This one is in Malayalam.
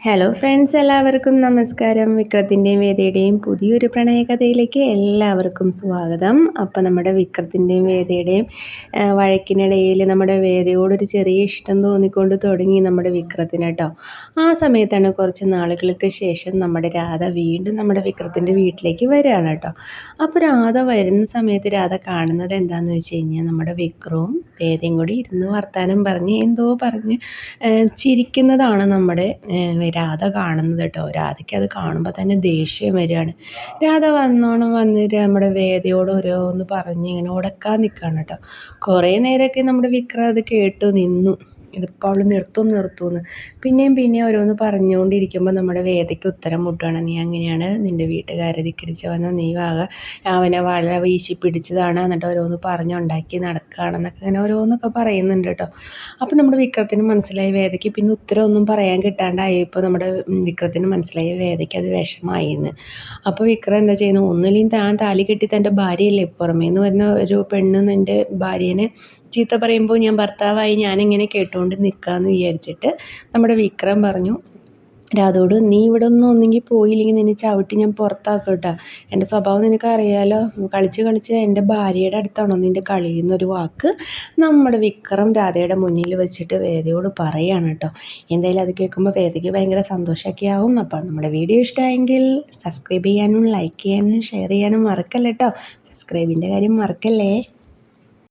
ഹലോ ഫ്രണ്ട്സ് എല്ലാവർക്കും നമസ്കാരം. വിക്രത്തിന്റെയും വേദയുടെയും പുതിയൊരു പ്രണയകഥയിലേക്ക് എല്ലാവർക്കും സ്വാഗതം. അപ്പോൾ നമ്മുടെ വിക്രത്തിന്റെയും വേദയുടെയും വഴക്കിനിടയിൽ നമ്മുടെ വേദയോടൊരു ചെറിയ ഇഷ്ടം തോന്നിക്കൊണ്ട് തുടങ്ങി നമ്മുടെ വിക്രത്തിന് കേട്ടോ ആ സമയത്താണ് കുറച്ച് നാളുകൾക്ക് ശേഷം നമ്മുടെ രാധ വീണ്ടും നമ്മുടെ വിക്രത്തിന്റെ വീട്ടിലേക്ക് വരികയാണ് കേട്ടോ അപ്പോൾ രാധ വരുന്ന സമയത്ത് രാധ കാണുന്നത് എന്താണെന്ന് വെച്ച് കഴിഞ്ഞാൽ നമ്മുടെ വിക്രവും വേദയും കൂടി ഇരുന്ന് വർത്താനം പറഞ്ഞ് എന്തോ പറഞ്ഞ് ചിരിക്കുന്നതാണ് നമ്മുടെ രാധ കാണുന്നത് കേട്ടോ. രാധയ്ക്ക് അത് കാണുമ്പോൾ തന്നെ ദേഷ്യം വരികയാണ്. രാധ വന്നോണം വന്നിട്ട് നമ്മുടെ വേദയോട് ഓരോന്ന് പറഞ്ഞ് ഇങ്ങനെ ഉടക്കാൻ നിൽക്കുകയാണ് കേട്ടോ. കുറേ നേരമൊക്കെ നമ്മുടെ വിക്രം അത് കേട്ടു നിന്നു. ഇതിപ്പോൾ അവൾ നിർത്തും നിർത്തുമെന്ന് പിന്നെയും പിന്നെയും ഓരോന്ന് പറഞ്ഞുകൊണ്ടിരിക്കുമ്പോൾ നമ്മുടെ വേദയ്ക്ക് ഉത്തരം മുട്ടുകയാണ് നീ അങ്ങനെയാണ് നിന്റെ വീട്ടുകാരെ ധിക്കരിച്ച് വന്ന നീ വാക അവനെ വള വീശി പിടിച്ചതാണ് എന്നിട്ട് ഓരോന്ന് പറഞ്ഞുണ്ടാക്കി നടക്കുകയാണെന്നൊക്കെ അങ്ങനെ ഓരോന്നൊക്കെ പറയുന്നുണ്ട് കേട്ടോ. അപ്പോൾ നമ്മുടെ വിക്രത്തിന് മനസ്സിലായി വേദയ്ക്ക് പിന്നെ ഉത്തരമൊന്നും പറയാൻ കിട്ടാണ്ടായപ്പോൾ നമ്മുടെ വിക്രത്തിന് മനസ്സിലായി വേദയ്ക്ക് അത് വിഷമായി എന്ന് അപ്പോൾ വിക്രം എന്താ ചെയ്യുന്നത് ഒന്നിലും താൻ താലി കെട്ടി തന്റെ ഭാര്യയല്ലേ? പുറമേ എന്ന് വരുന്ന ഒരു പെണ്ണ് നിന്റെ ഭാര്യേനെ ചീത്ത പറയുമ്പോൾ ഞാൻ ഭർത്താവായി ഞാനിങ്ങനെ കേട്ടുകൊണ്ട് നിൽക്കാമെന്ന് വിചാരിച്ചിട്ട് നമ്മുടെ വിക്രം പറഞ്ഞു രാധോട് നീ ഇവിടെ ഒന്നും ഒന്നെങ്കിൽ പോയില്ലെങ്കിൽ നിന്നെ ചവിട്ടി ഞാൻ പുറത്താക്കും കേട്ടോ എന്റെ സ്വഭാവം നിനക്ക് അറിയാലോ കളിച്ച് കളിച്ച് എന്റെ ഭാര്യയുടെ അടുത്താണോ നിന്റെ കളി എന്നൊരു വാക്ക് നമ്മുടെ വിക്രം രാധയുടെ മുന്നിൽ വെച്ചിട്ട് വേദയോട് പറയാണ് കേട്ടോ എന്തായാലും അത് കേൾക്കുമ്പോൾ വേദയ്ക്ക് ഭയങ്കര സന്തോഷമൊക്കെ ആവും അപ്പോൾ നമ്മുടെ വീഡിയോ ഇഷ്ടമായെങ്കിൽ സബ്സ്ക്രൈബ് ചെയ്യാനും ലൈക്ക് ചെയ്യാനും ഷെയർ ചെയ്യാനും മറക്കല്ല കേട്ടോ സബ്സ്ക്രൈബിന്റെ കാര്യം മറക്കല്ലേ?